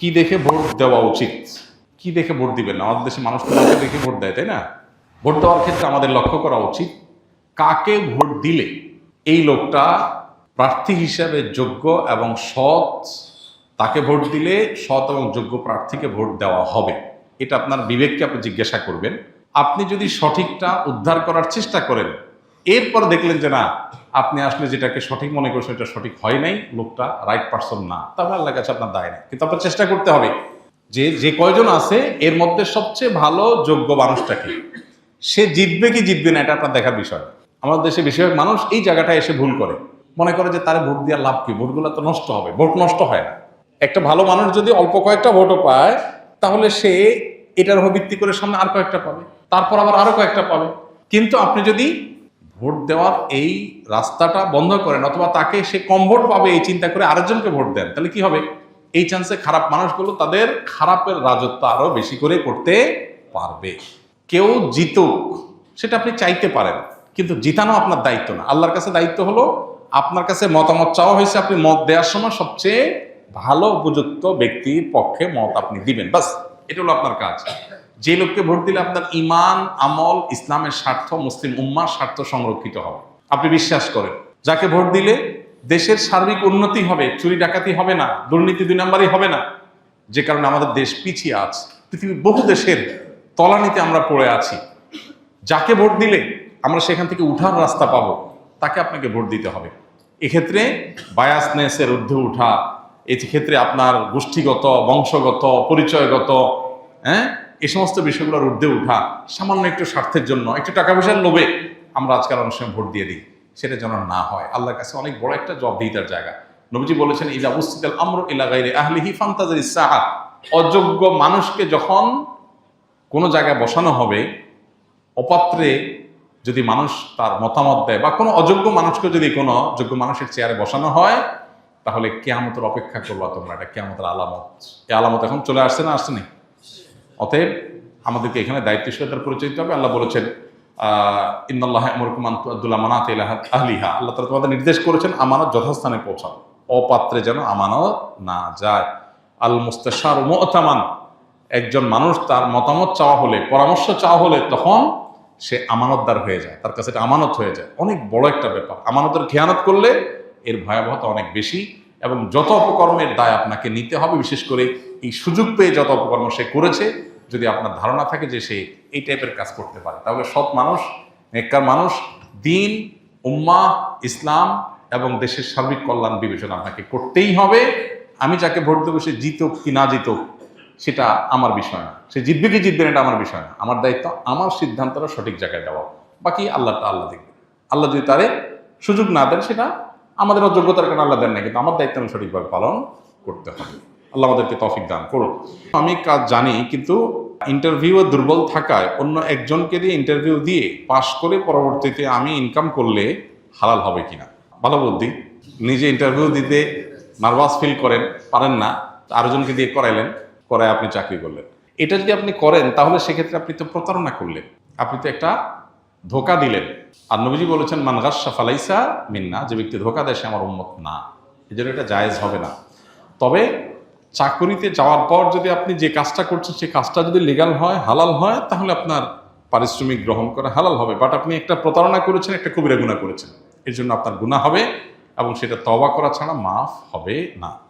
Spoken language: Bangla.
কি দেখে ভোট দেওয়া উচিত? কি দেখে ভোট দিবেন না? আমাদের দেশে মানুষ তো দেখে ভোট দেয়, তাই না? ভোট দেওয়ার ক্ষেত্রে আমাদের লক্ষ্য করা উচিত কাকে ভোট দিলে এই লোকটা প্রার্থী হিসাবে যোগ্য এবং সৎ তাকে ভোট দিলে সৎ এবং যোগ্য প্রার্থীকে ভোট দেওয়া হবে। এটা আপনার বিবেককে আপনি জিজ্ঞাসা করবেন। আপনি যদি সঠিকটা উদ্ধার করার চেষ্টা করেন এরপর দেখলেন যে না, আপনি আসলে যেটাকে সঠিক মনে করছেন এটা সঠিক হয় নাই, লোকটা রাইট পারসন না। তাহলে আল্লাহ কাছে আপনার দায় নেই। কিন্তু আপনার চেষ্টা করতে হবে যে যে কয়জন আছে, এর মধ্যে সবচেয়ে ভালো, যোগ্য মানুষটাকে সে জিতবে কি জিতবে না, এটা আপনার দেখার বিষয়। আমাদের দেশে বেশিরভাগ মানুষ এই জায়গাটায় এসে ভুল করে। মনে করে যে তারা ভোট দেওয়ার লাভ কি? ভোটগুলো তো নষ্ট হবে। ভোট নষ্ট হয় না। একটা ভালো মানুষ যদি অল্প কয়েকটা ভোটও পায়, তাহলে সে এটার উপর ভিত্তি করে সামনে আর কয়েকটা পাবে। তারপর আবার আরও কয়েকটা পাবে। কিন্তু আপনি যদি ভোট দেওয়ার এই রাস্তাটা বন্ধ করেন অথবা তাকে সে কম ভোট পাবে এই চিন্তা করে আরেকজনকে ভোট দেন, তাহলে কি হবে? এই চান্সে খারাপ মানুষগুলো তাদের খারাপের রাজত্ব আরও বেশি করে করতে পারবে। কেউ জিতুক, সেটা আপনি চাইতে পারেন, কিন্তু জিতানো আপনার দায়িত্ব না। আল্লাহর কাছে দায়িত্ব হলো, আপনার কাছে মতামত চাওয়া হয়েছে আপনি মত দেওয়ার সময় সবচেয়ে ভালো উপযুক্ত ব্যক্তির পক্ষে মত আপনি দিবেন বাস এটা হলো আপনার কাজ। যে লোককে ভোট দিলে আপনার ইমান, আমল, ইসলামের স্বার্থ, মুসলিম উম্মার স্বার্থ সংরক্ষিত হবে। আপনি বিশ্বাস করেন। যাকে ভোট দিলে দেশের সার্বিক উন্নতি হবে, চুরি ডাকাতি হবে না, দুর্নীতি দুই নাম্বারই হবে না, যে কারণে আমাদের দেশ পিছিয়ে আছে। পৃথিবীর বহু দেশের তলানিতে আমরা পড়ে আছি। যাকে ভোট দিলে আমরা সেখান থেকে উঠার রাস্তা পাব, তাকে আপনাকে ভোট দিতে হবে। এক্ষেত্রে বায়াসনেসের ঊর্ধ্বে উঠা, এক্ষেত্রে আপনার গোষ্ঠীগত, বংশগত, পরিচয়গত হ্যাঁ? এই সমস্ত বিষয়গুলোর ঊর্ধ্বে উঠা, সামান্য একটু স্বার্থের জন্য, একটু টাকা পয়সার লোভে আমরা আজকাল অনেক সময় ভোট দিয়ে দিই। সেটা যেন না হয়। আল্লাহর কাছে অনেক বড় একটা জবাবদিহিতার জায়গা। নবীজি বলেছেন ইলা মুস্তিকাল আমর ইলা গাইরে আহলিহি ফান্তাজার ইসাহা অযোগ্য মানুষকে যখন কোনো জায়গায় বসানো হবে, অপাত্রে যদি মানুষ তার মতামত দেয় বা কোনো অযোগ্য মানুষকে যদি কোনো যোগ্য মানুষের চেয়ারে বসানো হয়, তাহলে কেয়ামতের অপেক্ষা করবা তোমরা। এটা কেয়ামতের আলামত। এই আলামত এখন চলে আসছে না আসছে না? অতএব আমাদেরকে এখানে দায়িত্বশীলতার পরিচয় দিতে হবে। আল্লাহ বলেছেন, আহ ইন্দাল্লাহ আব্দুল্লাহ মানাত আহলিহা। আল্লাহ তালা তোমাদের নির্দেশ করেছেন আমানত যথাস্থানে পৌঁছাও। অপাত্রে যেন আমানত না যায়। আল মুস্তাশার মোতামান। একজন মানুষ তার মতামত চাওয়া হলে, পরামর্শ চাওয়া হলে তখন সে আমানতদার হয়ে যায়, তার কাছে এটা আমানত হয়ে যায়। অনেক বড় একটা ব্যাপার। আমানতের খেয়ানত করলে এর ভয়াবহতা অনেক বেশি। এবং যত অপকর্মের দায় আপনাকে নিতে হবে, বিশেষ করে এই সুযোগ পেয়ে যত অপকর্ম সে করেছে, যদি আপনার ধারণা থাকে যে সে এই টাইপের কাজ করতে পারে। তাহলে সৎ মানুষ, নেককার মানুষ, দিন উম্মা ইসলাম এবং দেশের সার্বিক কল্যাণ বিবেচনা আপনাকে করতেই হবে। আমি যাকে ভোট দেবো সে জিতুক কি না জিতুক, সেটা আমার বিষয় না। সে জিতবে কি জিতবে এটা আমার বিষয় না। আমার দায়িত্ব, আমার সিদ্ধান্তটা সঠিক জায়গায় দেওয়া। বাকি আল্লাহটা আল্লাহ দেখবে। আল্লাহ যদি তারে সুযোগ না দেন, সেটা আমাদের অযোগ্যতার কারণে আল্লাহ দেন না কিন্তু আমার দায়িত্ব সঠিকভাবে পালন করতে হবে। আল্লাহ আমাদেরকে তফিক দান করুন আমি কাজ জানি, কিন্তু ইন্টারভিউ দুর্বল থাকায় অন্য একজনকে দিয়ে ইন্টারভিউ দিয়ে পাশ করে পরবর্তীতে আমি ইনকাম করলে হালাল হবে কিনা? ভালো বুদ্ধি। নিজে ইন্টারভিউ দিতে নার্ভাস ফিল করেন, পারেন না, আরেকজনকে দিয়ে করাইলেন, করায় আপনি চাকরি করলেন। এটা যদি আপনি করেন, তাহলে সেক্ষেত্রে আপনি তো প্রতারণা করলেন। আপনি তো একটা ধোকা দিলেন। আর নবীজি বলেছেন মানগাসা ফালাইসা মিন্না যে ব্যক্তি ধোকা দেয়, সে আমার উন্মত না। এই জন্য এটা জায়েজ হবে না। তবে চাকরিতে যাওয়ার পর যদি আপনি যে কাজটা করছেন সেই কাজটা যদি লিগাল হয়, হালাল হয়, তাহলে আপনার পারিশ্রমিক গ্রহণ করা হালাল হবে। বাট আপনি একটা প্রতারণা করেছেন, একটা কবিরা গুণা করেছেন। এর জন্য আপনার গুণা হবে এবং সেটা তবা করা ছাড়া মাফ হবে না।